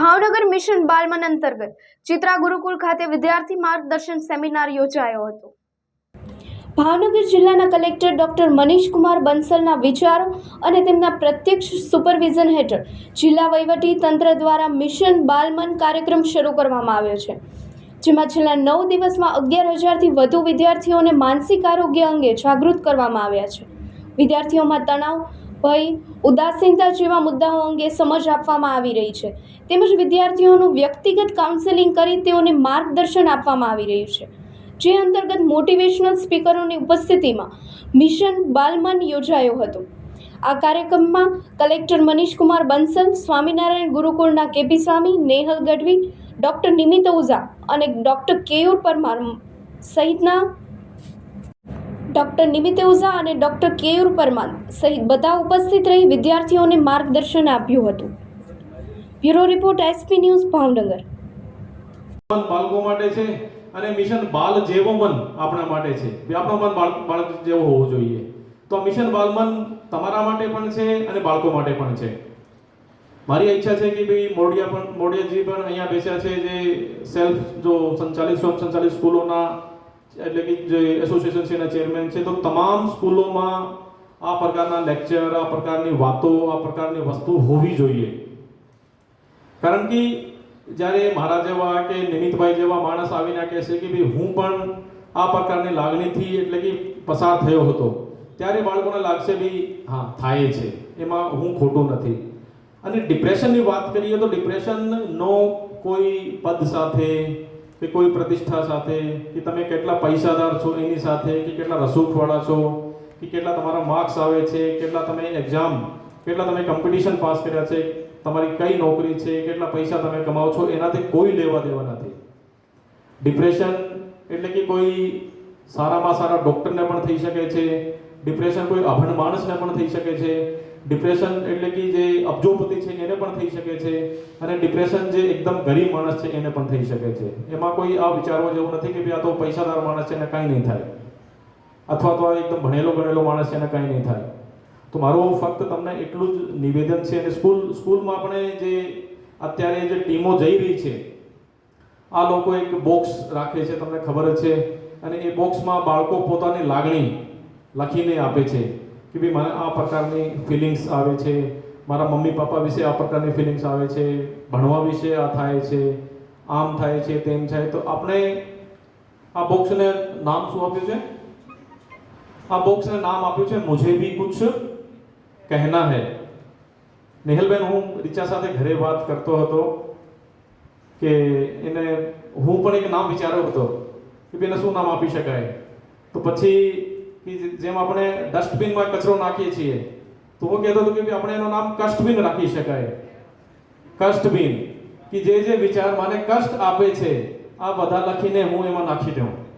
Bhavnagar mission બાલમન અંતર્ગત ચિત્રા ગુરુકુળ ખાતે વિદ્યાર્થી માર્ગદર્શન સેમિનાર યોજાયો હતો. ભાવનગર જિલ્લાના કલેક્ટર ડોક્ટર મનીષ કુમાર બંસલના વિચારો અને તેમના પ્રત્યક્ષ સુપરવિઝન હેઠળ જિલ્લા વહીવટી તંત્ર દ્વારા મિશન બાલમન કાર્યક્રમ શરૂ કરવામાં આવ્યો છે, જેમાં છેલ્લા નવ દિવસમાં અગિયાર હજારથી વધુ વિદ્યાર્થીઓને માનસિક આરોગ્ય અંગે જાગૃત કરવામાં આવ્યા છે. વિદ્યાર્થીઓમાં તણાવ ભય, ઉદાસીનતા જેવા મુદ્દાઓ અંગે સમજ આપવામાં આવી રહી છે. તેમજ વિદ્યાર્થીઓનું વ્યક્તિગત કાઉન્સેલિંગ કરી તેઓને માર્ગદર્શન આપવામાં આવી રહ્યું છે. જે અંતર્ગત મોટિવેશનલ સ્પીકરોની ઉપસ્થિતિમાં મિશન બાલમન યોજાયો હતો. આ કાર્યક્રમમાં કલેક્ટર મનીષ કુમાર બંસલ, સ્વામિનારાયણ ગુરુકુળના કેપી સ્વામી, નેહલ ગઢવી, ડૉક્ટર નિમિત ઓઝા અને ડૉક્ટર કેયુર પરમાર સહિતના ડૉક્ટર નિમિત ઓઝા અને ડૉક્ટર કેયુર પરમાર સહિત બધા ઉપસ્થિત રહી વિદ્યાર્થીઓને માર્ગદર્શન આપ્યું હતું. Bureau report SP news Bhavnagar. બાળકો માટે છે અને મિશન બાલ જેવો મન આપણા માટે છે. આપણો મન બાળક જેવો હોવો જોઈએ. તો મિશન બાલ મન તમારા માટે પણ છે અને બાળકો માટે પણ છે. મારી ઈચ્છા છે કે ભાઈ મોડિયા પણ, મોડિયાજી પણ અહીંયા બેસ્યા છે જે સેલ્ફ જો સંચાલિત, સ્વયં સંચાલિત સ્કૂલોના એટલે કે જે એસોસિએશન છે એના ચેરમેન છે, તો તમામ સ્કૂલોમાં આ પ્રકારના લેક્ચર આ પ્રકારની વાતો, આ પ્રકારની વસ્તુ હોવી જોઈએ. કારણ કે જ્યારે મારા જેવા કે નિમિતભાઈ જેવા માણસ આવીને કહે છે કે ભાઈ હું પણ આ પ્રકારની લાગણીથી એટલે કે પસાર થયો હતો, ત્યારે બાળકોને લાગશે ભાઈ, હા, થાય છે. એમાં હું ખોટું નથી. અને ડિપ્રેશનની વાત કરીએ તો ડિપ્રેશનનો કોઈ પદ સાથે કે કોઈ પ્રતિષ્ઠા સાથે, કે તમે કેટલા પૈસાદાર છો એની સાથે, કે કેટલા રસૂખવાળા છો, કે કેટલા તમારા માર્ક્સ આવે છે, કેટલા તમે એક્ઝામ કેટલા તમે કોમ્પિટિશન પાસ કર્યા છે, તમારી કઈ નોકરી છે, કેટલા પૈસા તમે કમાવ છો, એનાથી કોઈ લેવા દેવા નથી. ડિપ્રેશન એટલે કે કોઈ સારામાં સારા ડૉક્ટરને પણ થઈ શકે છે ડિપ્રેશન કોઈ અભણ માણસને પણ થઈ શકે છે ડિપ્રેશન એટલે કે જે અબજોપતિ છે એને પણ થઈ શકે છે અને ડિપ્રેશન જે એકદમ ગરીબ માણસ છે એને પણ થઈ શકે છે. એમાં કોઈ આ વિચારવા જેવું નથી કે ભાઈ આ તો પૈસાદાર માણસ છે, એને કાંઈ નહીં થાય. અથવા તો આ એકદમ ભણેલો ગણેલો માણસ છે, એને કાંઈ નહીં થાય. તો મારું ફક્ત તમને એટલું જ નિવેદન છે અને સ્કૂલ, સ્કૂલમાં આપણે જે અત્યારે જે ટીમો જઈ રહી છે, આ લોકો એક બોક્સ રાખે છે, તમને ખબર જ છે. અને એ બોક્સમાં બાળકો પોતાની લાગણી લખીને આપે છે. કે ભાઈ મારે આ પ્રકારની ફિલિંગ્સ આવે છે, મારા મમ્મી પપ્પા વિશે આ પ્રકારની ફિલિંગ્સ આવે છે, ભણવા વિશે આ થાય છે, આમ થાય છે, તેમ થાય. તો આપણે આ બોક્સને નામ શું આપ્યું છે? આ બોક્સને નામ આપ્યું છે, મુજે ભી કુછ કહેના હૈ. નેહલબેન, હું રિચા સાથે ઘરે વાત કરતો હતો કે એને હું પણ એક નામ વિચાર્યો હતો કે એને શું નામ આપી શકાય? તો પછી કે જેમ આપણે ડસ્ટબિનમાં કચરો નાખીએ છીએ, તો હું કહેતો હતો કે આપણે એનું નામ કષ્ટબિન રાખી શકાય. કષ્ટબિન. કે જે જે વિચાર મને કષ્ટ આપે છે, આ બધા લખીને હું એમાં નાખી દઉં.